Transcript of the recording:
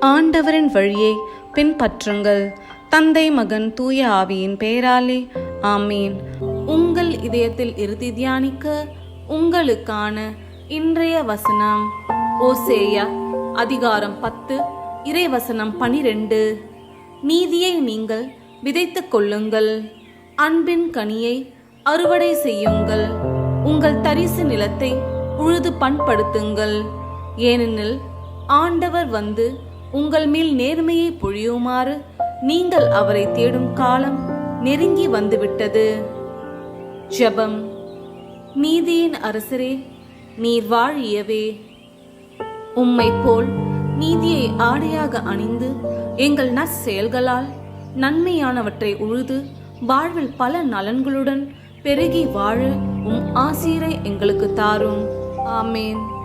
ஆண்டவரின் வழியை பின்பற்றுங்கள். தந்தை மகன் தூய ஆவியின் பெயராலே ஆமீன். உங்கள் இதயத்தில் இறுதி தியானிக்க உங்களுக்கான இன்றைய வசனம் ஓசேயா அதிகாரம் பத்து இறைவசனம் பனிரெண்டு. நீதியை நீங்கள் விதைத்துக் கொள்ளுங்கள். அன்பின் கனியை அறுவடை செய்யுங்கள். உங்கள் தரிசு நிலத்தை உழுது பண்படுத்துங்கள். ஏனெனில் ஆண்டவர் வந்து உங்கள் மேல் நேர்மையை பொழியுமாறு நீங்கள் அவரை தேடும் காலம் நெருங்கி வந்துவிட்டது. ஜெபம். நீதியின் அரசரே நீர் வாழியவே. உம்மை போல் நீதியை ஆடையாக அணிந்து எங்கள் நற்செயல்களால் நன்மையானவற்றை உழுது வாழ்வில் பல நலன்களுடன் பெருகி வாழ உம் ஆசீரை எங்களுக்கு தாரும். ஆமேன்.